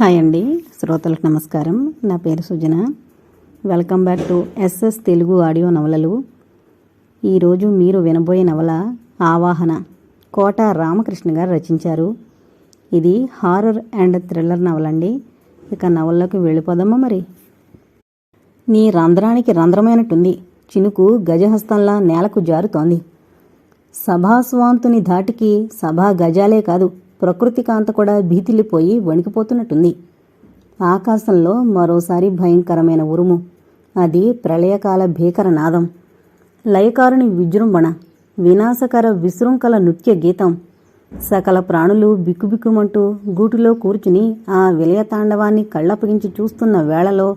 Hi అండి శ్రోతలకు నమస్కారం. నా పేరు Sujana. Welcome back to SS Telugu audio నవలలు. ఈరోజు మీరు వినబోయే నవల ఆవాహన కోట రామకృష్ణ గారు రచించారు. ఇది హారర్ అండ్ థ్రిల్లర్ నవల అండి ఇక నవల్లోకి వెళ్ళిపోదమ్మా మరి? నీ రంధ్రానికి రంధ్రమైనట్టుంది. చినుకు గజహస్తంలా నేలకు జారుతోంది. సభాస్వాంతుని ధాటికి సభా గజాలే కాదు. ప్రకృతి కాంత కూడా భీతిల్లిపోయి వణికిపోతున్నట్టుంది. ఆకాశంలో మరోసారి భయంకరమైన ఉరుము. అది ప్రళయకాల భీకర నాదం. లయకారుని విజృంభణ వినాశకర విశృంఖల నృత్య గీతం. సకల ప్రాణులు బిక్కుబిక్కుమంటూ గూటిలో కూర్చుని ఆ విలయతాండవాన్ని కళ్ళప్పగించి చూస్తున్న వేళలో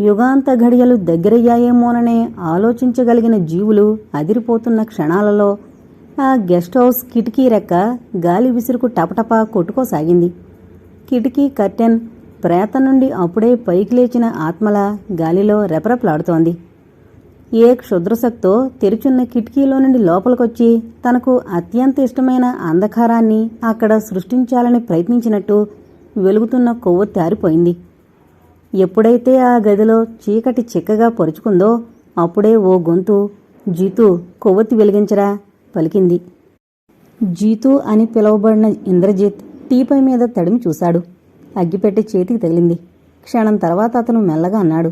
యుగాంత ఘడియలు దగ్గరయ్యాయేమోననే ఆలోచించగలిగిన జీవులు అదిరిపోతున్న క్షణాలలో ఆ గెస్ట్ హౌస్ కిటికీ రెక్క గాలి విసురుకు టపటపా కొట్టుకోసాగింది. కిటికీ కర్టెన్ ప్రేత నుండి అప్పుడే పైకి లేచిన ఆత్మల గాలిలో రెపరెపలాడుతోంది. ఏ క్షుద్రశక్తో తెరుచున్న కిటికీలో నుండి లోపలికొచ్చి తనకు అత్యంత ఇష్టమైన అంధకారాన్ని అక్కడ సృష్టించాలని ప్రయత్నించినట్టు వెలుగుతున్న కొవ్వొత్తి ఆరిపోయింది ఎప్పుడైతే ఆ గదిలో చీకటి చిక్కగా పొరుచుకుందో అప్పుడే ఓ గొంతు జీతూ కొవ్వొత్తి వెలిగించరా పలికింది. జీతూ అని పిలువబడిన ఇంద్రజిత్ టీపై మీద తడిమి చూశాడు. అగ్గిపెట్టి చేతికి తగిలింది. క్షణం తర్వాత అతను మెల్లగా అన్నాడు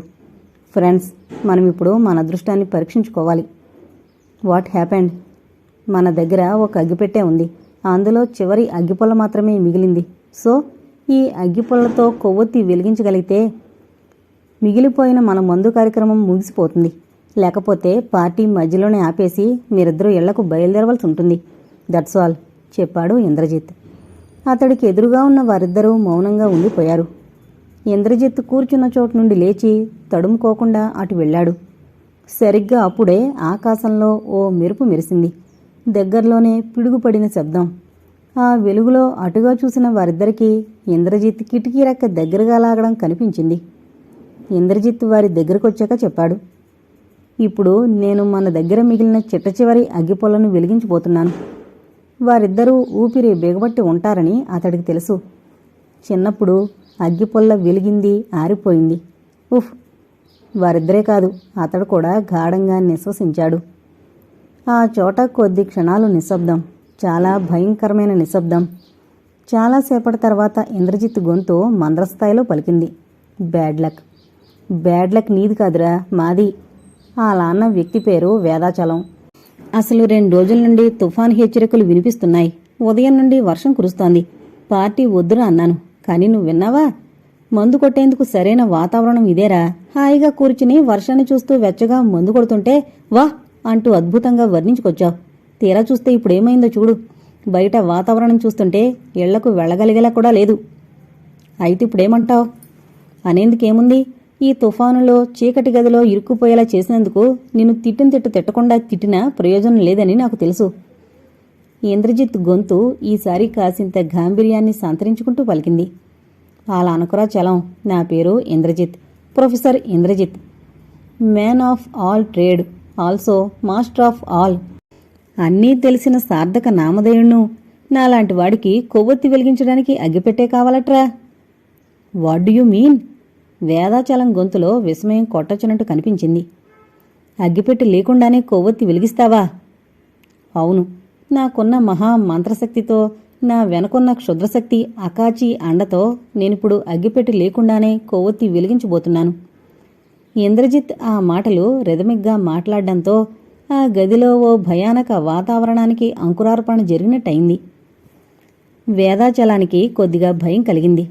ఫ్రెండ్స్ మనం ఇప్పుడు మన అదృష్టాన్ని పరీక్షించుకోవాలి. What happened? మన దగ్గర ఒక అగ్గిపెట్టే ఉంది. అందులో చివరి అగ్గిపుల్ల మాత్రమే మిగిలింది. సో ఈ అగ్గిపుల్లతో కొవ్వొత్తి వెలిగించగలిగితే మిగిలిపోయిన మన మందు కార్యక్రమం ముగిసిపోతుంది. లేకపోతే పార్టీ మధ్యలోనే ఆపేసి మీరిద్దరూ ఇళ్ళకు బయలుదేరవలసి ఉంటుంది. దట్స్ ఆల్ చెప్పాడు ఇంద్రజిత్. అతడికి ఎదురుగా ఉన్న వారిద్దరూ మౌనంగా ఉండిపోయారు. ఇంద్రజిత్ కూర్చున్న చోటు నుండి లేచి తడుముకోకుండా అటు వెళ్ళాడు. సరిగ్గా అప్పుడే ఆకాశంలో ఓ మెరుపు మెరిసింది. దగ్గరలోనే పిడుగుపడిన శబ్దం. ఆ వెలుగులో అటుగా చూసిన వారిద్దరికీ ఇంద్రజిత్ కిటికీ రెక్క దగ్గరగా లాగడం కనిపించింది. ఇంద్రజిత్ వారి దగ్గరకొచ్చాక చెప్పాడు ఇప్పుడు నేను మన దగ్గర మిగిలిన చిట్ట చివరి అగ్గిపొలను వెలిగించిపోతున్నాను వారిద్దరూ ఊపిరి బిగబట్టి ఉంటారని అతడికి తెలుసు. చిన్నప్పుడు అగ్గిపొల్ల వెలిగింది ఆరిపోయింది. ఉఫ్! వారిద్దరే కాదు అతడు కూడా గాఢంగా నిశ్వసించాడు. ఆ చోట కొద్ది క్షణాలు నిశ్శబ్దం. చాలా భయంకరమైన నిశ్శబ్దం. చాలాసేపటి తర్వాత ఇంద్రజిత్ గొంతు మంద్రస్థాయిలో పలికింది. Bad luck. బ్యాడ్ లక్ నీది కాదురా మాది. అలా అన్న వ్యక్తి పేరు వేదాచలం. అసలు రెండు రోజుల నుండి తుఫాన్ హెచ్చరికలు వినిపిస్తున్నాయి. ఉదయం నుండి వర్షం కురుస్తోంది. పార్టీ వద్దురా అన్నాను. కానీ నువ్వు విన్నావా? మందు కొట్టేందుకు సరైన వాతావరణం ఇదేరా. హాయిగా కూర్చుని వర్షాన్ని చూస్తూ వెచ్చగా మందు కొడుతుంటే వా అంటూ అద్భుతంగా వర్ణించుకొచ్చావు. తీరా చూస్తే ఇప్పుడేమైందో చూడు. బయట వాతావరణం చూస్తుంటే ఇళ్ళకు వెళ్ళగలిగేలా కూడా లేదు. అయితే ఇప్పుడేమంటావు? అనేందుకేముంది? ఈ తుఫానులో చీకటి గదిలో ఇరుక్కుపోయేలా చేసినందుకు నిన్ను తిట్టిన తిట్టు తిట్టకుండా తిట్టినా ప్రయోజనం లేదని నాకు తెలుసు. ఇంద్రజిత్ గొంతు ఈసారి కాసింత గాంభీర్యాన్ని సంతరించుకుంటూ పలికింది. అలా అనుకురా చలం. నా పేరు Indrajit. Professor Indrajit. Man of all trade. Also master of all. అన్నీ తెలిసిన సార్థక నామధేయుణ్ణు. నాలాంటి వాడికి కొవ్వొత్తి వెలిగించడానికి అగ్గిపెట్టే కావాలట్రా. What do you mean? Vedachalam గొంతులో విస్మయం కొట్టొచ్చినట్టు కనిపించింది. అగ్గిపెట్టి లేకుండానే కొవ్వొత్తి వెలిగిస్తావా? అవును నాకున్న మహా మంత్రశక్తితో నా వెనకున్న క్షుద్రశక్తి అకాచి అండతో నేనిప్పుడు అగ్గిపెట్టి లేకుండానే కొవ్వొత్తి వెలిగించబోతున్నాను. ఇంద్రజిత్ ఆ మాటలు రిధమిగ్గా మాట్లాడడంతో ఆ గదిలో ఓ భయానక వాతావరణానికి అంకురార్పణ జరిగినట్టయింది. వేదాచలానికి కొద్దిగా భయం కలిగింది.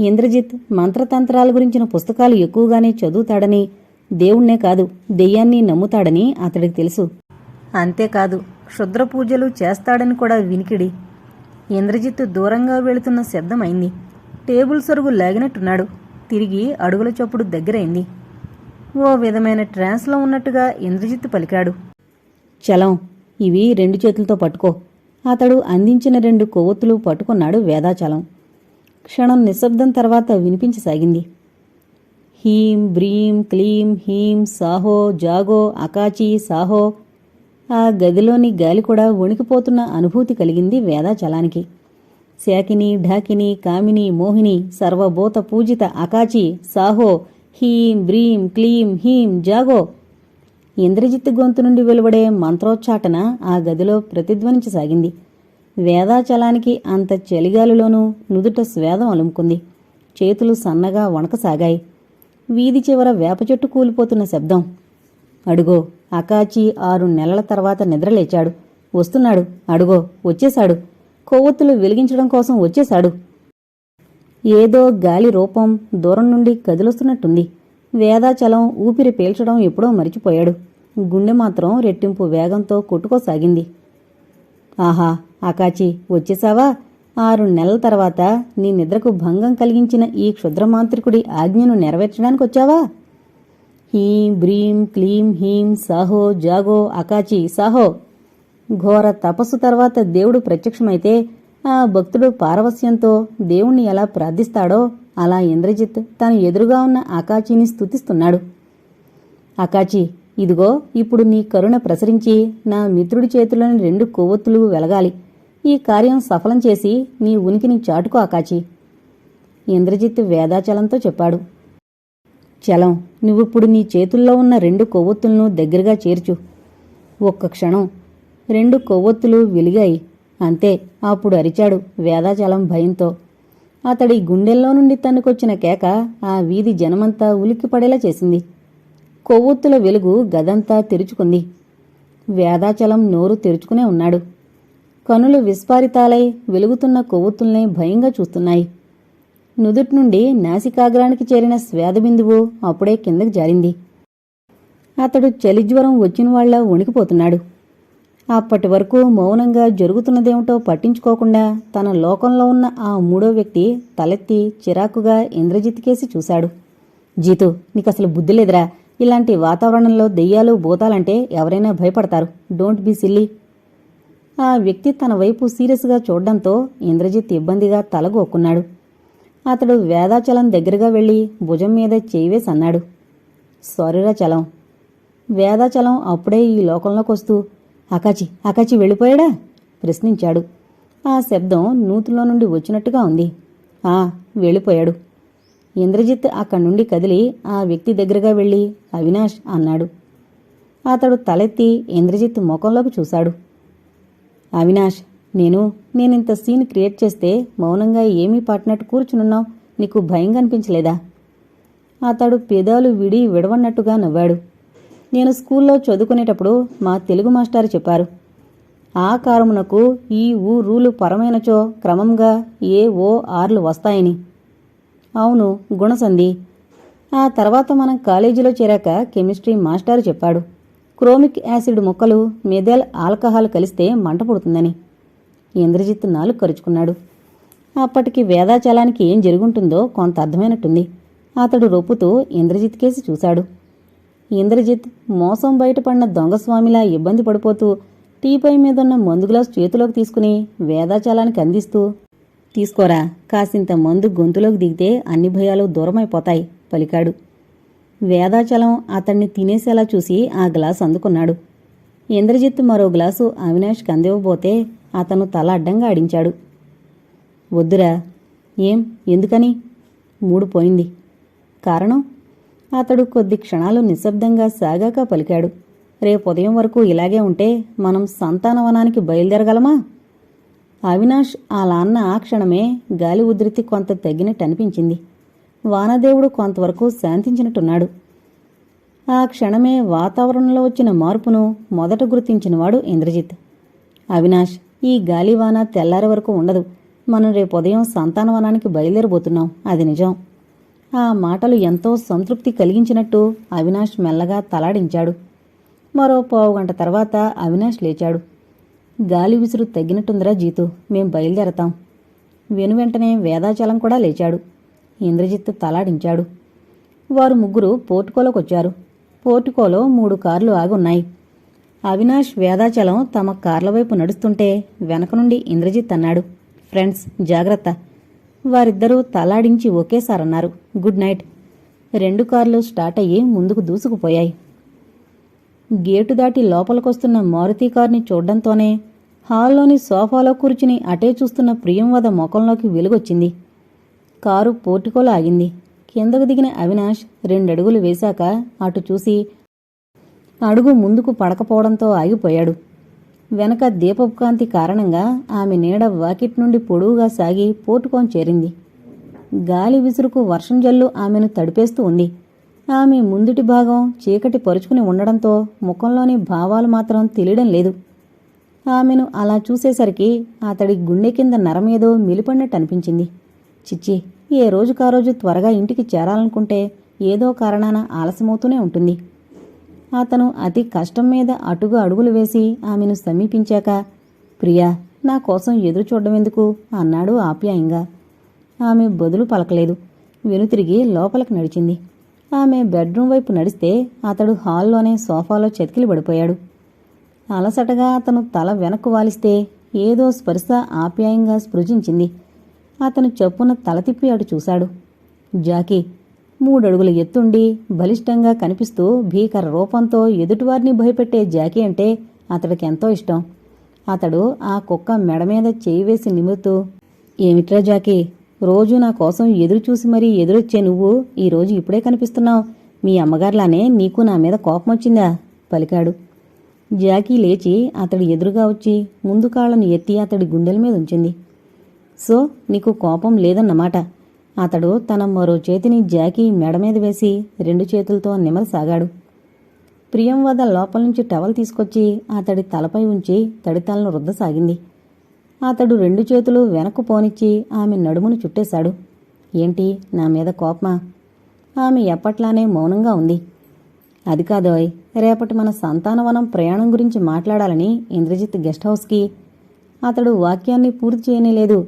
ఇంద్రజిత్ మంత్రతంత్రాల గురించిన పుస్తకాలు ఎక్కువగానే చదువుతాడని దేవుణ్ణే కాదు దెయ్యాన్ని నమ్ముతాడని అతడికి తెలుసు. అంతేకాదు క్షుద్ర పూజలు చేస్తాడని కూడా వినికిడి. ఇంద్రజిత్ దూరంగా వెళుతున్న శబ్దమైంది. టేబుల్ సరుగు లాగినట్టున్నాడు. తిరిగి అడుగుల చప్పుడు దగ్గరైంది. ఓ విధమైన ట్రాన్స్లో ఉన్నట్టుగా ఇంద్రజిత్ పలికాడు. చలం ఇవి రెండు చేతులతో పట్టుకో. అతడు అందించిన రెండు కొవ్వొత్తులు పట్టుకున్నాడు వేదాచలం. క్షణం నిశ్శబ్దం తర్వాత వినిపించసాగింది. హీం బ్రీం క్లీం హీం సాహో జాగో అకాచి సాహో. ఆ గదిలోని గాలి కూడా వణికిపోతున్న అనుభూతి కలిగింది వేదాచలానికి. శాకిని ఢాకిని కామిని మోహిని సర్వభూత పూజిత అకాచి సాహో హీం బ్రీం క్లీం హీం జాగో. ఇంద్రజిత్ గొంతు నుండి వెలువడే మంత్రోచ్చాటన ఆ గదిలో ప్రతిధ్వనించసాగింది. వేదాచలానికి అంత చలిగాలిలోనూ నుదుట స్వేదం అలుముకుంది. చేతులు సన్నగా వణకసాగాయి. వీధి చివర వేప చెట్టు కూలిపోతున్న శబ్దం. అడుగో అకాచి ఆరు నెలల తర్వాత నిద్రలేచాడు. వస్తున్నాడు. అడుగో వచ్చేశాడు. కొవ్వొత్తులు వెలిగించడం కోసం వచ్చేశాడు. ఏదో గాలి రూపం దూరం నుండి కదిలొస్తున్నట్టుంది. వేదాచలం ఊపిరి పీల్చడం ఎప్పుడో మరిచిపోయాడు. గుండె మాత్రం రెట్టింపు వేగంతో కొట్టుకోసాగింది. ఆహా ఆకాచి వచ్చేసావా? ఆరు నెలల తర్వాత నీ నిద్రకు భంగం కలిగించిన ఈ క్షుద్రమాంత్రికుడి ఆజ్ఞను నెరవేర్చడానికి వచ్చావా హీం బ్రీం క్లీం హీం సాహో జాగో అకాచి సాహో. ఘోర తపస్సు తర్వాత దేవుడు ప్రత్యక్షమైతే ఆ భక్తుడు పారవస్యంతో దేవుణ్ణి ఎలా ప్రార్థిస్తాడో అలా ఇంద్రజిత్ తన ఎదురుగా ఉన్న అకాచిని స్తుతిస్తున్నాడు. అకాచి ఇదిగో ఇప్పుడు నీ కరుణ ప్రసరించి నా మిత్రుడి చేతిలోని రెండు కొవ్వొత్తులు వెలగాలి. ఈ కార్యం సఫలం చేసి నీ ఉనికిని చాటుకో ఆకాచి ఇంద్రజిత్ వేదాచలంతో చెప్పాడు. చలం నువ్విప్పుడు నీ చేతుల్లో ఉన్న రెండు కొవ్వొత్తులను దగ్గరగా చేర్చు. ఒక్క క్షణం. రెండు కొవ్వొత్తులు వెలిగాయి. అంతే అప్పుడు అరిచాడు వేదాచలం భయంతో. అతడి గుండెల్లో నుండి తన్నుకొచ్చిన కేక ఆ వీధి జనమంతా ఉలిక్కిపడేలా చేసింది. కొవ్వొత్తుల వెలుగు గదంతా తెరుచుకుంది. వేదాచలం నోరు తెరుచుకునే ఉన్నాడు. కనులు విస్పారితాలై వెలుగుతున్న కొవ్వొత్తుల్ని భయంగా చూస్తున్నాయి. నుదుటి నుండి నాసికాగ్రానికి చేరిన స్వేదబిందువు అప్పుడే కిందకు జారింది. అతడు చలిజ్వరం వచ్చినవాళ్ళా వణికిపోతున్నాడు. అప్పటి వరకు మౌనంగా జరుగుతున్నదేమిటో పట్టించుకోకుండా తన లోకంలో ఉన్న ఆ మూడో వ్యక్తి తలెత్తి చిరాకుగా ఇంద్రజిత్ కేసి చూశాడు. జీతు నీకసలు బుద్ధి లేదురా. ఇలాంటి వాతావరణంలో దెయ్యాలు భూతాలంటే ఎవరైనా భయపడతారు. Don't be silly. ఆ వ్యక్తి తన వైపు సీరియస్గా చూడడంతో ఇంద్రజిత్ ఇబ్బందిగా తలగొక్కున్నాడు అతడు వేదాచలం దగ్గరగా వెళ్ళి భుజం మీద చేయివేసి అన్నాడు సారీరా చలం. వేదాచలం అప్పుడే ఈ లోకంలోకి వస్తూ అకాచి అకాచి వెళ్ళిపోయాడా? ప్రశ్నించాడు. ఆ శబ్దం నూతులో నుండి వచ్చినట్టుగా ఉంది. ఆ వెళ్ళిపోయాడు. ఇంద్రజిత్ అక్కడి నుండి కదిలి ఆ వ్యక్తి దగ్గరగా వెళ్ళి అవినాష్ అన్నాడు. అతడు తలెత్తి ఇంద్రజిత్ ముఖంలోకి చూశాడు. అవినాష్ నేను నేనింత సీన్ క్రియేట్ చేస్తే మౌనంగా ఏమీ పాటినట్టు కూర్చునున్నావు? నీకు భయంగా అనిపించలేదా? అతడు పెదాలు విడి విడవన్నట్టుగా నవ్వాడు. నేను స్కూల్లో చదువుకునేటప్పుడు మా తెలుగు మాస్టారు చెప్పారు ఆ కారమునకు ఈ ఊ రూలు పరమైనచో క్రమంగా ఏ ఓ ఆర్లు వస్తాయని. అవును గుణసంధి. ఆ తర్వాత మనం కాలేజీలో చేరాక కెమిస్ట్రీ మాస్టారు చెప్పాడు. క్రోమిక్ యాసిడ్ మొక్కలు మెథైల్ ఆల్కహాల్ కలిస్తే మంట పుడుతుందని. ఇంద్రజిత్ నాలుగు కరుచుకున్నాడు. అప్పటికి వేదాచలానికి ఏం జరుగుంటుందో కొంత అర్థమైనట్టుంది. అతడు రొప్పుతూ ఇంద్రజిత్ కేసి చూశాడు. ఇంద్రజిత్ మోసం బయటపడిన దొంగస్వామిలా ఇబ్బంది పడిపోతూ టీపై మీదున్న మందు గ్లాస్ చేతిలోకి తీసుకుని వేదాచలానికి అందిస్తూ తీసుకోరా. కాసింత మందు గొంతులోకి దిగితే అన్ని భయాలు దూరమైపోతాయి పలికాడు. వేదాచలం అతన్ని తినేసేలా చూసి ఆ గ్లాసు అందుకున్నాడు. ఇంద్రజిత్ మరో గ్లాసు అవినాష్కి అందివ్వబోతే అతను తల అడ్డంగా ఆడించాడు. వద్దురా. ఏం? ఎందుకని? మూడు పోయింది. కారణం? అతడు కొద్ది క్షణాలు నిశ్శబ్దంగా సాగాక పలికాడు. రేపు ఉదయం వరకు ఇలాగే ఉంటే మనం సంతానవనానికి బయలుదేరగలమా? అవినాష్ అలా అన్న ఆ క్షణమే గాలి ఉధృతి కొంత తగ్గినట్టు అనిపించింది. వానదేవుడు కొంతవరకు శాంతించినట్టున్నాడు. ఆ క్షణమే వాతావరణంలో వచ్చిన మార్పును మొదట గుర్తించినవాడు ఇంద్రజిత్. అవినాష్ ఈ గాలివాన తెల్లారి వరకు ఉండదు. మనం రేపు ఉదయం సంతానవనానికి బయలుదేరబోతున్నాం. అది నిజం. ఆ మాటలు ఎంతో సంతృప్తి కలిగించినట్టు అవినాష్ మెల్లగా తలాడించాడు. మరో పావుగంట తర్వాత అవినాష్ లేచాడు. గాలి విసురు తగ్గినట్టుందిరా జీతు. మేం బయలుదేరతాం. వెనువెంటనే వేదాచలం కూడా లేచాడు. ఇంద్రజిత్ తలాడించాడు. వారు ముగ్గురు పోర్టుకోలోకొచ్చారు. పోర్టుకోలో మూడు కార్లు ఆగున్నాయి. అవినాష్ వేదాచలం తమ కార్ల వైపు నడుస్తుంటే వెనక నుండి ఇంద్రజిత్ అన్నాడు ఫ్రెండ్స్ జాగ్రత్త. వారిద్దరూ తలాడించి ఒకేసారన్నారు. Good night. రెండు కార్లు స్టార్ట్ అయ్యి ముందుకు దూసుకుపోయాయి. గేటు దాటి లోపలికొస్తున్న మారుతి కార్ని చూడ్డంతోనే హాల్లోని సోఫాలో కూర్చుని అటే చూస్తున్న ప్రియంవద ముఖంలోకి వెలుగొచ్చింది. కారు పోర్టికోలో ఆగింది. కిందకు దిగిన అవినాష్ రెండడుగులు వేశాక అటు చూసి అడుగు ముందుకు పడకపోవడంతో ఆగిపోయాడు. వెనక దీపపు కాంతి కారణంగా ఆమె నీడ వాకిట్ నుండి పొడువుగా సాగి పోర్టుకోన్ చేరింది. గాలి విసురుకు వర్షం జల్లు ఆమెను తడిపేస్తూ ఉంది. ఆమె ముందుటి భాగం చీకటి పరుచుకుని ఉండడంతో ముఖంలోని భావాలు మాత్రం తెలియడం లేదు. ఆమెను అలా చూసేసరికి అతడి గుండె కింద నరమేదో మిలిపడినట్టు అనిపించింది. చిచ్చి ఏ రోజుకా త్వరగా ఇంటికి చేరాలనుకుంటే ఏదో కారణాన ఆలస్యమవుతూనే ఉంటుంది. అతను అతి కష్టం మీద అటుగా అడుగులు వేసి ఆమెను సమీపించాక ప్రియా నా కోసం ఎదురు చూడడం ఎందుకు? అన్నాడు ఆప్యాయంగా. ఆమె బదులు పలకలేదు. వెనుతిరిగి లోపలికి నడిచింది. ఆమె బెడ్రూమ్ వైపు నడిస్తే అతడు హాల్లోనే సోఫాలో చెతికిలి పడిపోయాడు. అలసటగా అతను తల వెనక్కు వాలిస్తే ఏదో స్పర్శ ఆప్యాయంగా స్పృశించింది అతను చప్పున తల తిప్పి అటు చూశాడు. జాకీ మూడడుగుల ఎత్తుండి బలిష్టంగా కనిపిస్తూ భీకర రూపంతో ఎదుటివారిని భయపెట్టే జాకీ అంటే అతడికి ఎంతో ఇష్టం. అతడు ఆ కుక్క మెడ మీద చేయి వేసి నిమురుతూ ఏమిట్రా జాకీ రోజు నా కోసం ఎదురు చూసి మరీ ఎదురొచ్చే నువ్వు ఈరోజు ఇప్పుడే కనిపిస్తున్నావు. మీ అమ్మగారిలానే నీకు నా మీద కోపం వచ్చిందా పలికాడు. జాకీ లేచి అతడి ఎదురుగా వచ్చి ముందు కాళ్ళను ఎత్తి అతడి గుండెల మీద ఉంచింది. సో నీకు కోపం లేదన్నమాట. అతడు తన మరో చేతిని జాకీ మెడ మీద వేసి రెండు చేతులతో నిమలసాగాడు ప్రియం వద్ద లోపల నుంచి టవల్ తీసుకొచ్చి అతడి తలపై ఉంచి తడితలను రుద్దసాగింది. అతడు రెండు చేతులు వెనక్కు పోనిచ్చి ఆమె నడుమును చుట్టేశాడు. ఏంటి నా మీద కోపమా? ఆమె ఎప్పట్లానే మౌనంగా ఉంది. అది కాదోయ్ రేపటి మన సంతానవనం ప్రయాణం గురించి మాట్లాడాలని ఇంద్రజిత్ గెస్ట్ హౌస్కి. అతడు వాక్యాన్ని పూర్తి చేయనేలేదు.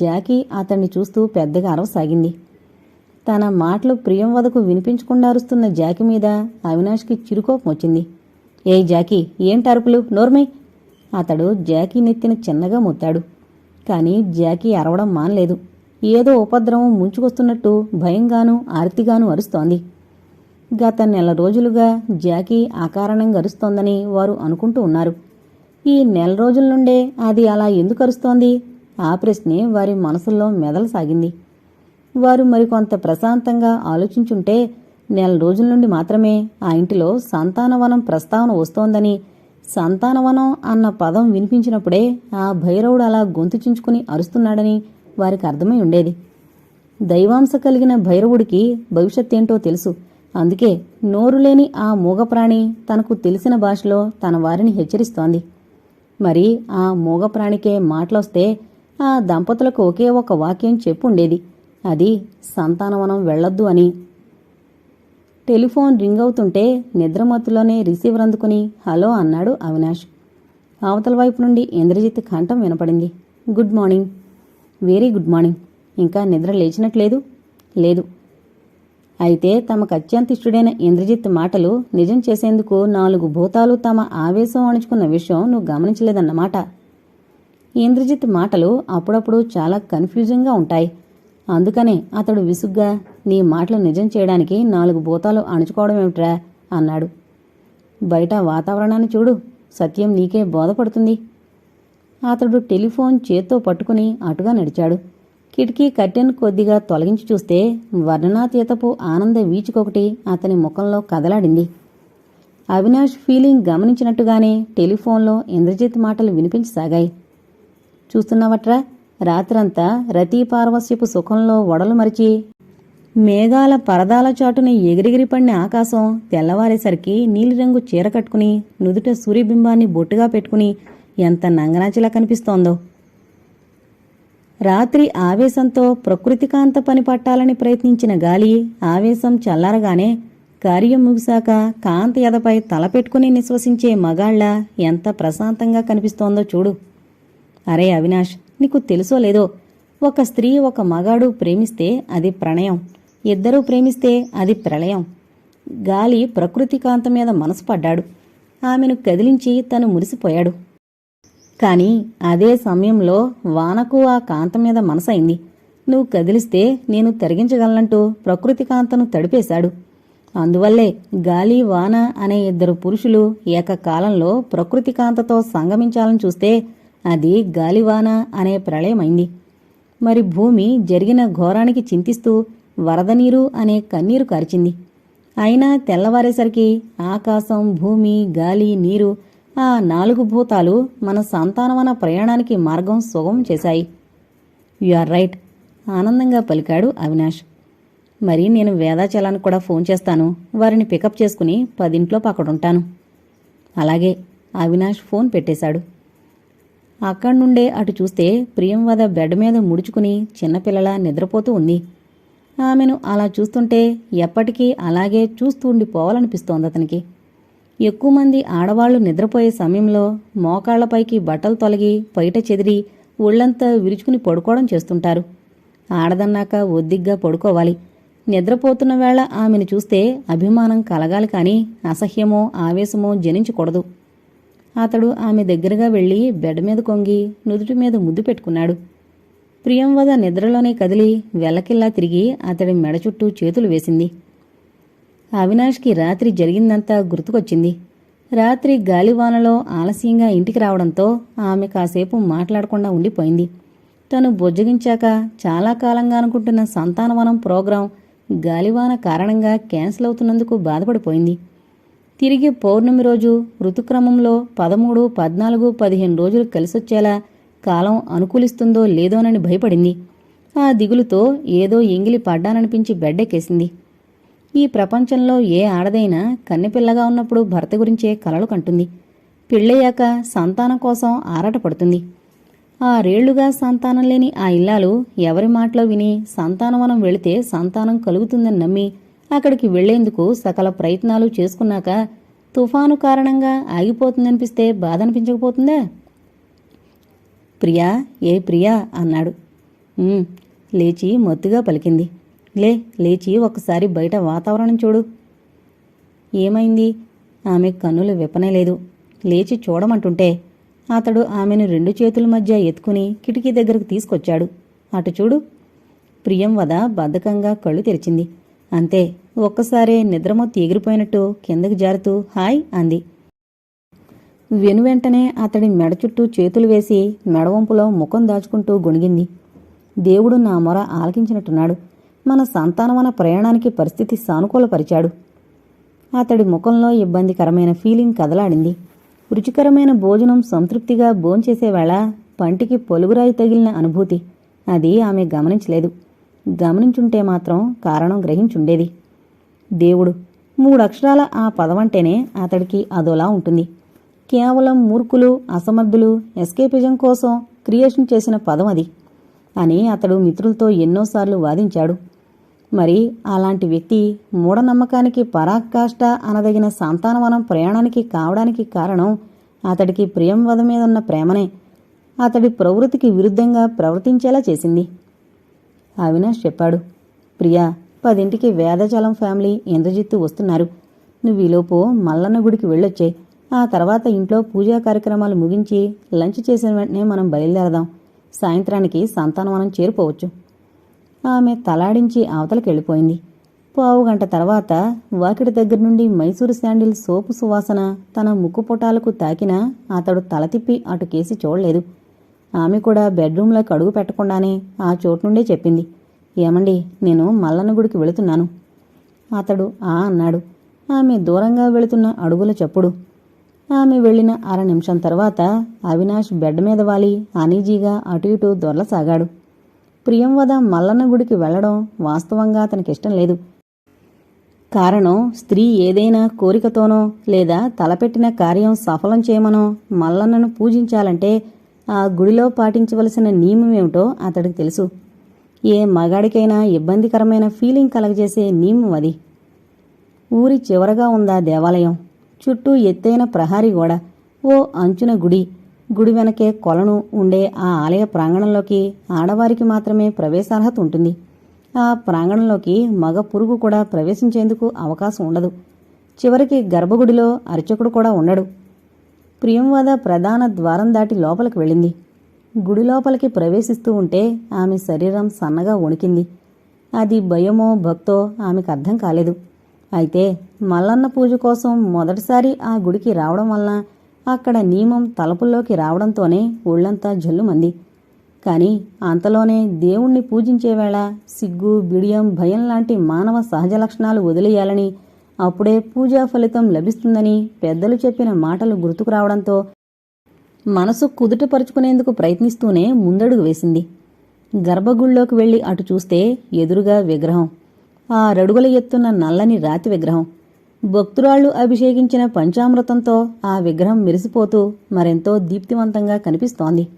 జాకీ అతన్ని చూస్తూ పెద్దగా అరవసాగింది. తన మాటలు ప్రియం వదకు వినిపించకుండా అరుస్తున్న జాకీ మీద అవినాష్కి చిరుకోపం వచ్చింది. ఏ జాకీ ఏంటి అరుపులు? నోర్మై! అతడు జాకీ నెత్తిన చిన్నగా ముత్తాడు. కానీ జాకీ అరవడం మానలేదు. ఏదో ఉపద్రవం ముంచుకొస్తున్నట్టు భయంగానూ ఆర్తిగానూ అరుస్తోంది. గత నెల రోజులుగా జాకీ అకారణంగా అరుస్తోందని వారు అనుకుంటూ ఉన్నారు. ఈ నెల రోజుల నుండే అది అలా ఎందుకు అరుస్తోంది? ఆ ప్రశ్నే వారి మనసుల్లో మెదలసాగింది వారు మరికొంత ప్రశాంతంగా ఆలోచించుంటే నెల రోజుల నుండి మాత్రమే ఆ ఇంటిలో సంతానవనం ప్రస్తావన వస్తోందని సంతానవనం అన్న పదం వినిపించినప్పుడే ఆ భైరవుడు అలా గొంతుచించుకుని అరుస్తున్నాడని వారికి అర్థమై ఉండేది. దైవాంశ కలిగిన భైరవుడికి భవిష్యత్తేంటో తెలుసు. అందుకే నోరు లేని ఆ మూగప్రాణి తనకు తెలిసిన భాషలో తన వారిని హెచ్చరిస్తోంది. మరి ఆ మూగప్రాణికే మాటలొస్తే ఆ దంపతులకు ఒకే ఒక వాక్యం చెప్పుండేది. అది సంతానవనం వెళ్ళొద్దు అని. టెలిఫోన్ రింగ్ అవుతుంటే నిద్రమత్తులోనే రిసీవర్ అందుకుని హలో అన్నాడు అవినాష్. అవతల వైపు నుండి ఇంద్రజిత్ కంఠం వినపడింది. Good morning. Very good morning. ఇంకా నిద్ర లేచినట్లేదు? లేదు. అయితే తమకు అత్యంత ఇష్టడైన ఇంద్రజిత్ మాటలు నిజం చేసేందుకు నాలుగు భూతాలు తమ ఆవేశం అణుచుకున్న విషయం నువ్వు గమనించలేదన్నమాట. ఇంద్రజిత్ మాటలు అప్పుడప్పుడు చాలా కన్ఫ్యూజింగ్గా ఉంటాయి. అందుకనే అతడు విసుగ్గా నీ మాటలు నిజం చేయడానికి నాలుగు భూతాలు అణుచుకోవడం ఏమిట్రా? అన్నాడు. బయట వాతావరణాన్ని చూడు. సత్యం నీకే బోధపడుతుంది. అతడు టెలిఫోన్ చేత్తో పట్టుకుని అటుగా నడిచాడు. కిటికీ కట్టెన్ కొద్దిగా తొలగించి చూస్తే వర్ణనాతీతపు ఆనంద వీచుకొకటి అతని ముఖంలో కదలాడింది. అవినాష్ ఫీలింగ్ గమనించినట్టుగానే టెలిఫోన్లో ఇంద్రజిత్ మాటలు వినిపించసాగాయి. చూస్తున్నావట్రా? రాత్రంతా రతీ పార్వశ్యపు సుఖంలో వడలు మరిచి మేఘాల పరదాల చాటున ఎగిరెగిరి పడిన ఆకాశం తెల్లవారేసరికి నీలిరంగు చీర కట్టుకుని నుదుట సూర్యబింబాన్ని బొట్టుగా పెట్టుకుని ఎంత నంగనాచిలా కనిపిస్తోందో. రాత్రి ఆవేశంతో ప్రకృతికాంత పని పట్టాలని ప్రయత్నించిన గాలి ఆవేశం చల్లారగానే కార్యం ముగిశాక కాంత ఎదపై తల పెట్టుకుని నిశ్వసించే మగాళ్ళ ఎంత ప్రశాంతంగా కనిపిస్తోందో చూడు. అరే అవినాష్ నీకు తెలుసో లేదో ఒక స్త్రీ ఒక మగాడు ప్రేమిస్తే అది ప్రణయం ఇద్దరూ ప్రేమిస్తే అది ప్రళయం. గాలి ప్రకృతి కాంత మీద మనసు పడ్డాడు. ఆమెను కదిలించి తను మురిసిపోయాడు. కాని అదే సమయంలో వానకు ఆ కాంత మీద మనసైంది నువ్వు కదిలిస్తే నేను తరిగించగలనంటూ ప్రకృతి కాంతను తడిపేశాడు. అందువల్లే గాలి వాన అనే ఇద్దరు పురుషులు ఏకకాలంలో ప్రకృతి కాంతతో సంగమించాలని చూస్తే అది గాలివాన అనే ప్రళయమైంది. మరి భూమి జరిగిన ఘోరానికి చింతిస్తూ వరద నీరు అనే కన్నీరు కార్చింది. అయినా తెల్లవారేసరికి ఆకాశం భూమి గాలి నీరు ఆ నాలుగు భూతాలు మన సంతానవన ప్రయాణానికి మార్గం సుగమం చేశాయి. యు ఆర్ రైట్ ఆనందంగా పలికాడు అవినాష్. మరి నేను వేదాచలానికి కూడా ఫోన్ చేస్తాను. వారిని పికప్ చేసుకుని పదింట్లో పక్కడుంటాను. అలాగే అవినాష్ ఫోన్ పెట్టేశాడు. అక్కడి నుండే అటు చూస్తే ప్రియంవద బెడ్ మీద ముడుచుకుని చిన్నపిల్లలా నిద్రపోతూ ఉంది. ఆమెను అలా చూస్తుంటే ఎప్పటికీ అలాగే చూస్తూ ఉండిపోవాలనిపిస్తోంది అతనికి. ఎక్కువ మంది ఆడవాళ్ళు నిద్రపోయే సమయంలో మోకాళ్ళపైకి బట్టలు తొలగి పైట చెదిరి ఒళ్ళంతా విరుచుకుని పడుకోవడం చేస్తుంటారు. ఆడదన్నాక ఒద్దిగ్గా పడుకోవాలి. నిద్రపోతున్న వేళ ఆమెను చూస్తే అభిమానం కలగాలి కానీ అసహ్యమో ఆవేశమో జనించకూడదు. అతడు ఆమె దగ్గరగా వెళ్ళి బెడ్ మీద కొంగి నుదుటి మీద ముద్దు పెట్టుకున్నాడు. ప్రియంవద నిద్రలోనే కదిలి వెల్లకిల్లా తిరిగి అతడి మెడ చుట్టూ చేతులు వేసింది. అవినాష్కి రాత్రి జరిగిందంతా గుర్తుకొచ్చింది. రాత్రి గాలివానలో ఆలస్యంగా ఇంటికి రావడంతో ఆమె కాసేపు మాట్లాడకుండా ఉండిపోయింది. తను బుజ్జగించాక చాలా కాలంగా అనుకుంటున్న సంతానవనం ప్రోగ్రాం గాలివాన కారణంగా క్యాన్సిల్ అవుతున్నందుకు బాధపడిపోయింది. తిరిగి పౌర్ణమి రోజు ఋతుక్రమంలో పదమూడు పద్నాలుగు పదిహేను రోజులు కలిసొచ్చేలా కాలం అనుకూలిస్తుందో లేదోనని భయపడింది. ఆ దిగులుతో ఏదో ఎంగిలి పడ్డాననిపించి బెడ్డెక్కేసింది. ఈ ప్రపంచంలో ఏ ఆడదైనా కన్నెపిల్లగా ఉన్నప్పుడు భర్త గురించే కలలు కంటుంది. పెళ్ళయ్యాక సంతానం కోసం ఆరాటపడుతుంది. ఆరేళ్ళుగా సంతానం లేని ఆ ఇల్లాలు ఎవరి మాటలో విని సంతానవనం వెళితే సంతానం కలుగుతుందని నమ్మి అక్కడికి వెళ్ళేందుకు సకల ప్రయత్నాలు చేసుకున్నాక తుఫాను కారణంగా ఆగిపోతుందనిపిస్తే బాధ అనిపించకపోతుందా ప్రియా ఏ ప్రియా అన్నాడు. లేచి మొత్తుగా పలికింది. లే లేచి ఒకసారి బయట వాతావరణం చూడు. ఏమైంది? ఆమె కన్నులు విప్పనేలేదు లేచి చూడమంటుంటే అతడు ఆమెను రెండు చేతుల మధ్య ఎత్తుకుని కిటికీ దగ్గరకు తీసుకొచ్చాడు. అటు చూడు. ప్రియంవద బద్ధకంగా కళ్ళు తెరిచింది. అంతే ఒక్కసారే నిద్రమొత్తి ఎగిరిపోయినట్టు కిందకి జారుతూ హాయ్ అంది. వెనువెంటనే అతడి మెడ చుట్టూ చేతులు వేసి మెడవంపులో ముఖం దాచుకుంటూ గొణిగింది. దేవుడు నా మొర ఆలకించినట్టున్నాడు. మన సంతానవన ప్రయాణానికి పరిస్థితి సానుకూలపరిచాడు. అతడి ముఖంలో ఇబ్బందికరమైన ఫీలింగ్ కదలాడింది. రుచికరమైన భోజనం సంతృప్తిగా భోంచేసేవేళ పంటికి పొలుగురాయి తగిలిన అనుభూతి. అది ఆమె గమనించలేదు. గమనించుంటే మాత్రం కారణం గ్రహించుండేది. దేవుడు మూడక్షరాల ఆ పదవంటేనే అతడికి అదోలా ఉంటుంది. కేవలం మూర్ఖులు అసమర్థులు ఎస్కేపిజం కోసం క్రియేషన్ చేసిన పదం అది అని అతడు మిత్రులతో ఎన్నోసార్లు వాదించాడు. మరి అలాంటి వ్యక్తి మూఢనమ్మకానికి పరాకాష్ట అనదగిన సంతానవనం ప్రయాణానికి కావడానికి కారణం అతడికి ప్రియంవద మీదున్న ప్రేమనే. అతడి ప్రవృత్తికి విరుద్ధంగా ప్రవర్తించేలా చేసింది. అవినాష్ చెప్పాడు ప్రియా పదింటికి వేదజలం ఫ్యామిలీ ఇంద్రజిత్తు వస్తున్నారు. నువ్వు ఈలోపు మల్లన్న గుడికి వెళ్ళొచ్చాయి ఆ తర్వాత ఇంట్లో పూజా కార్యక్రమాలు ముగించి లంచ్ చేసిన వెంటనే మనం బయలుదేరదాం. సాయంత్రానికి సంతానవనం చేరిపోవచ్చు ఆమె తలాడించి అవతలకి వెళ్ళిపోయింది పావు గంట తర్వాత వాకిడి దగ్గర నుండి మైసూరు శాండిల్ సోపు సువాసన తన ముక్కు పొటాలకు తాకినా అతడు తల తిప్పి అటు కేసి చూడలేదు. ఆమె కూడా బెడ్రూంలోకి అడుగు పెట్టకుండానే ఆ చోటు నుండే చెప్పింది ఏమండి నేను మల్లన్న గుడికి వెళుతున్నాను. అతడు ఆ అన్నాడు. ఆమె దూరంగా వెళుతున్న అడుగుల చప్పుడు. ఆమె వెళ్ళిన అర నిమిషం తర్వాత అవినాష్ బెడ్ మీద వాలి అనీజీగా అటు ఇటు దొరలసాగాడు. ప్రియంవద మల్లన్న గుడికి వెళ్ళడం వాస్తవంగా అతనికి ఇష్టం లేదు. కారణం స్త్రీ ఏదైనా కోరికతోనో లేదా తలపెట్టిన కార్యం సఫలం చేయమనో మల్లన్నను పూజించాలంటే ఆ గుడిలో పాటించవలసిన నియమమేమిటో అతడికి తెలుసు. ఏ మగాడికైనా ఇబ్బందికరమైన ఫీలింగ్ కలగజేసే నియమం అది. ఊరి చివరగా ఉందా దేవాలయం? చుట్టూ ఎత్తైన ప్రహారీ గోడ ఓ అంచున గుడి గుడి వెనకే కొలను ఉండే ఆ ఆలయ ప్రాంగణంలోకి ఆడవారికి మాత్రమే ప్రవేశార్హత ఉంటుంది. ఆ ప్రాంగణంలోకి మగ పురుగు కూడా ప్రవేశించేందుకు అవకాశం ఉండదు. చివరికి గర్భగుడిలో అర్చకుడు కూడా ఉండడు. ప్రియంవద ప్రధాన ద్వారం దాటి లోపలికి వెళ్ళింది. గుడి లోపలికి ప్రవేశిస్తూ ఉంటే ఆమె శరీరం సన్నగా వణికింది. అది భయమో భక్తో ఆమెకు అర్థం కాలేదు. అయితే మల్లన్న పూజ కోసం మొదటిసారి ఆ గుడికి రావడం వలన అక్కడ నియమం తలపుల్లోకి రావడంతోనే ఒళ్ళంతా జల్లుమంది. కాని అంతలోనే దేవుణ్ణి పూజించే వేళ సిగ్గు బిడియం భయం లాంటి మానవ సహజ లక్షణాలు వదిలేయాలని అప్పుడే పూజా ఫలితం లభిస్తుందని పెద్దలు చెప్పిన మాటలు గుర్తుకు రావడంతో మనసు కుదుటపరుచుకునేందుకు ప్రయత్నిస్తూనే ముందడుగు వేసింది. గర్భగుళ్ళోకి వెళ్ళి అటు చూస్తే ఎదురుగా విగ్రహం. ఆ రడుగుల ఎత్తున్న నల్లని రాతి విగ్రహం. భక్తురాళ్ళు అభిషేకించిన పంచామృతంతో ఆ విగ్రహం మెరిసిపోతూ మరెంతో దీప్తివంతంగా కనిపిస్తోంది.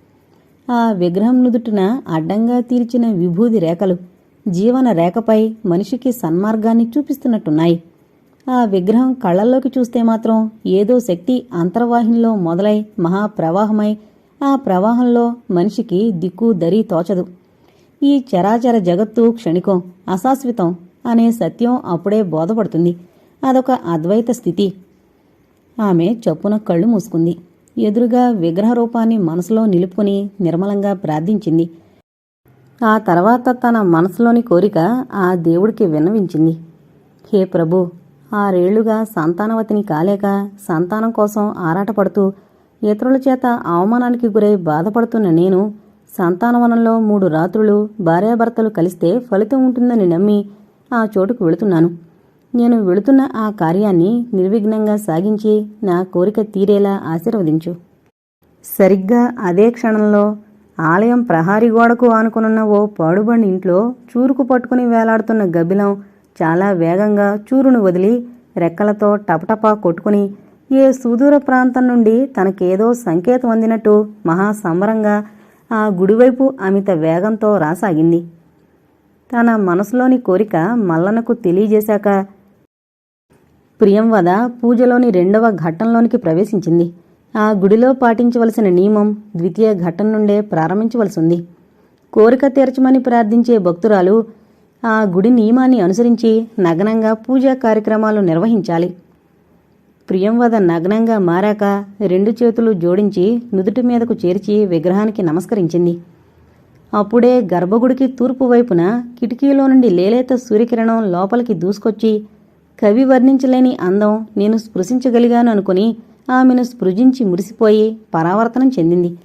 ఆ విగ్రహం నుదుటిన అడ్డంగా తీర్చిన విభూది రేఖలు జీవన రేఖపై మనిషికి సన్మార్గాన్ని చూపిస్తున్నట్టున్నాయి. ఆ విగ్రహం కళ్ళల్లోకి చూస్తే మాత్రం ఏదో శక్తి అంతర్వాహినిలో మొదలై మహాప్రవాహమై ఆ ప్రవాహంలో మనిషికి దిక్కు దరి తోచదు. ఈ చరాచర జగత్తు క్షణికం అశాశ్వతం అనే సత్యం అప్పుడే బోధపడుతుంది. అదొక అద్వైత స్థితి. ఆమె చప్పున కళ్ళు మూసుకుంది. ఎదురుగా విగ్రహ రూపాన్ని మనసులో నిలుపుకుని నిర్మలంగా ప్రార్థించింది. ఆ తర్వాత తన మనసులోని కోరిక ఆ దేవుడికి విన్నవించింది. హే ప్రభు ఆరేళ్ళుగా సంతానవతిని కాలేక సంతానం కోసం ఆరాటపడుతూ ఇతరుల చేత అవమానానికి గురై బాధపడుతున్న నేను సంతానవనంలో మూడు రాత్రులు భార్యాభర్తలు కలిస్తే ఫలితం ఉంటుందని నమ్మి ఆ చోటుకు వెళుతున్నాను. నేను వెళుతున్న ఆ కార్యాన్ని నిర్విఘ్నంగా సాగించి నా కోరిక తీరేలా ఆశీర్వదించు. సరిగ్గా అదే క్షణంలో ఆలయం ప్రహారీ గోడకు ఆనుకునున్న ఓ పాడుబండి ఇంట్లో చూరుకు పట్టుకుని వేలాడుతున్న గబ్బిలం చాలా వేగంగా చూరును వదిలి రెక్కలతో టపటపా కొట్టుకుని ఏ సుదూర ప్రాంతం నుండి తనకేదో సంకేతం అందినట్టు మహాసంబరంగా ఆ గుడివైపు అమిత వేగంతో రాసాగింది. తన మనసులోని కోరిక మల్లనకు తెలియజేశాక ప్రియంవద పూజలోని రెండవ ఘట్టంలోనికి ప్రవేశించింది. ఆ గుడిలో పాటించవలసిన నియమం ద్వితీయ ఘట్టం నుండే ప్రారంభించవలసి ఉంది కోరిక తీర్చమని ప్రార్థించే భక్తురాలు ఆ గుడి నియమాన్ని అనుసరించి నగ్నంగా పూజా కార్యక్రమాలు నిర్వహించాలి. ప్రియంవద నగ్నంగా మారాక రెండు చేతులు జోడించి నుదుటి మీదకు చేర్చి విగ్రహానికి నమస్కరించింది. అప్పుడే గర్భగుడికి తూర్పు వైపున కిటికీలో నుండి లేలేత సూర్యకిరణం లోపలికి దూసుకొచ్చి కవి వర్ణించలేని అందం నేను స్పృశించగలిగాను అనుకుని ఆమెను స్పృజించి మురిసిపోయి పరావర్తనం చెందింది.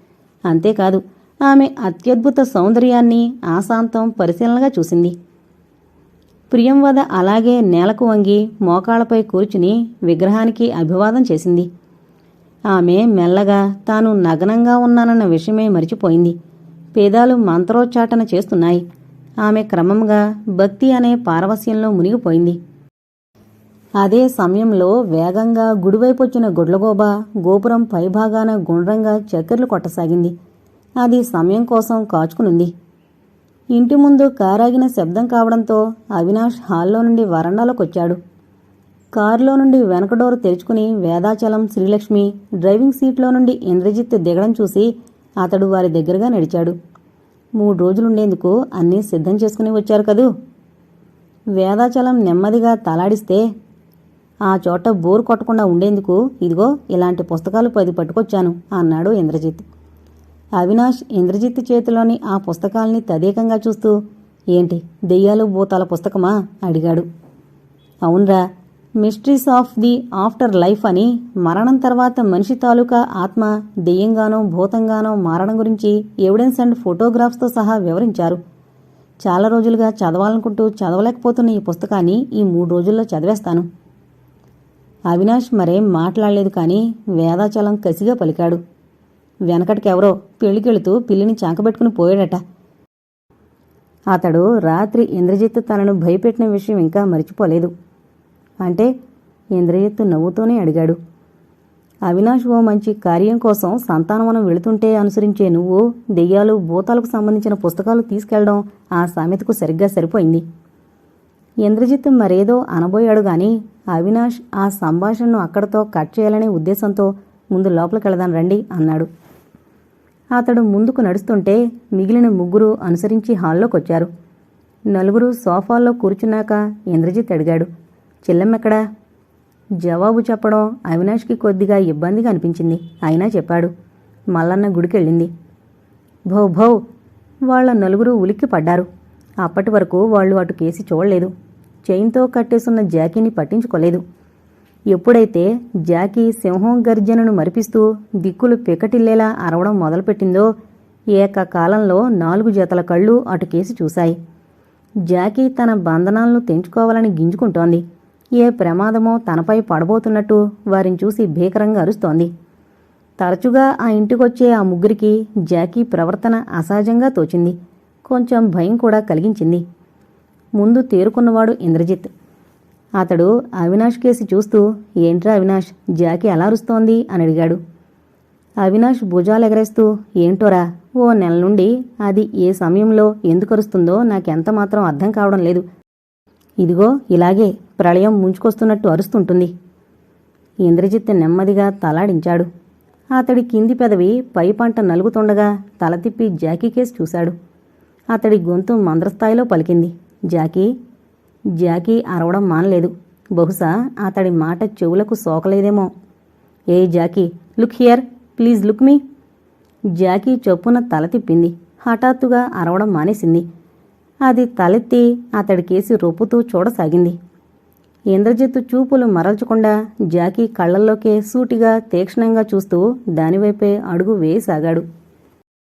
అంతేకాదు ఆమె అత్యద్భుత సౌందర్యాన్ని ఆశాంతం పరిశీలనగా చూసింది. ప్రియంవద అలాగే నేలకు వంగి మోకాళ్ళపై కూర్చుని విగ్రహానికి అభివాదం చేసింది. ఆమె మెల్లగా తాను నగ్నంగా ఉన్నానన్న విషయమే మరిచిపోయింది. పేదాలు మంత్రోచ్చాటన చేస్తున్నాయి. ఆమె క్రమంగా భక్తి అనే పారవస్యంలో మునిగిపోయింది. అదే సమయంలో వేగంగా గుడివైపొచ్చిన గుడ్లగోబ గోపురం పైభాగాన గుండ్రంగా చక్కెర్లు కొట్టసాగింది. అది సమయం కోసం కాచుకునుంది. ఇంటి ముందు కారాగిన శబ్దం కావడంతో అవినాష్ హాల్లో నుండి వరండాలోకొచ్చాడు. కారులో నుండి వెనక డోర్ తెరుచుకుని వేదాచలం శ్రీలక్ష్మి డ్రైవింగ్ సీట్లో నుండి ఇంద్రజిత్ దిగడం చూసి అతడు వారి దగ్గరగా నడిచాడు. మూడు రోజులుండేందుకు అన్నీ సిద్ధం చేసుకుని వచ్చారు కదూ? వేదాచలం నెమ్మదిగా తలాడిస్తే ఆ చోట బోరు కొట్టకుండా ఉండేందుకు ఇదిగో ఇలాంటి పుస్తకాలు పది పట్టుకొచ్చాను అన్నాడు ఇంద్రజిత్. అవినాష్ ఇంద్రజిత్ చేతిలోని ఆ పుస్తకాల్ని తదేకంగా చూస్తూ ఏంటి దెయ్యాలు భూతాల పుస్తకమా? అడిగాడు. అవునరా mysteries of the afterlife అని మరణం తర్వాత మనిషి తాలూకా ఆత్మ దెయ్యంగానో భూతంగానో మారడం గురించి ఎవిడెన్స్ అండ్ ఫోటోగ్రాఫ్స్తో సహా వివరించారు. చాలా రోజులుగా చదవాలనుకుంటూ చదవలేకపోతున్న ఈ పుస్తకాన్ని ఈ మూడు రోజుల్లో చదివేస్తాను. అవినాష్ మరేం మాట్లాడలేదు కానీ వేదాచలం కసిగా పలికాడు. వెనకటికెవరో పెళ్ళికెళుతూ పిల్లిని చాంకబెట్టుకుని పోయాడట. అతడు రాత్రి ఇంద్రజిత్ తనను భయపెట్టిన విషయం ఇంకా మరిచిపోలేదు. అంటే ఇంద్రజిత్తు నవ్వుతూనే అడిగాడు. అవినాష్ ఓ మంచి కార్యం కోసం సంతానవనం వెళుతుంటే అనుసరించే నువ్వు దెయ్యాలు భూతాలకు సంబంధించిన పుస్తకాలు తీసుకెళ్ళడం ఆ సామెతకు సరిగ్గా సరిపోయింది. ఇంద్రజిత్ మరేదో అనబోయాడు గాని అవినాష్ ఆ సంభాషణను అక్కడతో కట్ చేయాలనే ఉద్దేశంతో ముందు లోపలికెళదాను రండి అన్నాడు. అతడు ముందుకు నడుస్తుంటే మిగిలిన ముగ్గురు అనుసరించి హాల్లోకొచ్చారు. నలుగురు సోఫాల్లో కూర్చున్నాక ఇంద్రజిత్ అడిగాడు చెల్లెమ్మెక్కడా? జవాబు చెప్పడం అవినాష్కి కొద్దిగా ఇబ్బందిగా అనిపించింది. అయినా చెప్పాడు మల్లన్న గుడికెళ్ళింది. భౌ భౌ! వాళ్ళ నలుగురు ఉలిక్కి పడ్డారు అప్పటి వరకు వాళ్ళు అటు కేసి చూడలేదు. చైన్తో కట్టేసున్న జాకీని పట్టించుకోలేదు. ఎప్పుడైతే జాకీ సింహం గర్జనను మరిపిస్తూ దిక్కులు పికటిల్లేలా అరవడం మొదలుపెట్టిందో ఏకకాలంలో నాలుగు జతల కళ్ళు అటుకేసి చూశాయి. జాకీ తన బంధనాలను తెంచుకోవాలని గింజుకుంటోంది. ఏ ప్రమాదమో తనపై పడబోతున్నట్టు వారిని చూసి భీకరంగా అరుస్తోంది. తరచుగా ఆ ఇంటికొచ్చే ఆ ముగ్గురికి జాకీ ప్రవర్తన అసహజంగా తోచింది. కొంచెం భయం కూడా కలిగించింది. ముందు తేరుకున్నవాడు ఇంద్రజిత్. అతడు అవినాష్ కేసి చూస్తూ ఏంట్రా అవినాష్ జాకీ ఎలా అరుస్తోంది? అని అడిగాడు. అవినాష్ భుజాలెగరేస్తూ ఏంటోరా ఓ నెల నుండి అది ఏ సమయంలో ఎందుకు అరుస్తుందో నాకెంత మాత్రం అర్థం కావడం లేదు. ఇదిగో ఇలాగే ప్రళయం ముంచుకొస్తున్నట్టు అరుస్తుంటుంది. ఇంద్రజిత్ నెమ్మదిగా తలాడించాడు. అతడి కింది పెదవి పై పంట నలుగుతుండగా తల తిప్పి జాకీ కేసి చూశాడు. అతడి గొంతు మంద్రస్థాయిలో పలికింది. జాకీ జాకీ అరవడం మానలేదు. బహుశా అతడి మాట చెవులకు సోకలేదేమో. Hey Jackie look here please look me. Jackie చొప్పున తల తిప్పింది. హఠాత్తుగా అరవడం మానేసింది. అది తలెత్తి అతడికేసి రొప్పుతూ చూడసాగింది. ఇంద్రజిత్తు చూపులు మరల్చకుండా జాకీ కళ్ళల్లోకే సూటిగా తీక్షణంగా చూస్తూ దానివైపే అడుగు వేయసాగాడు.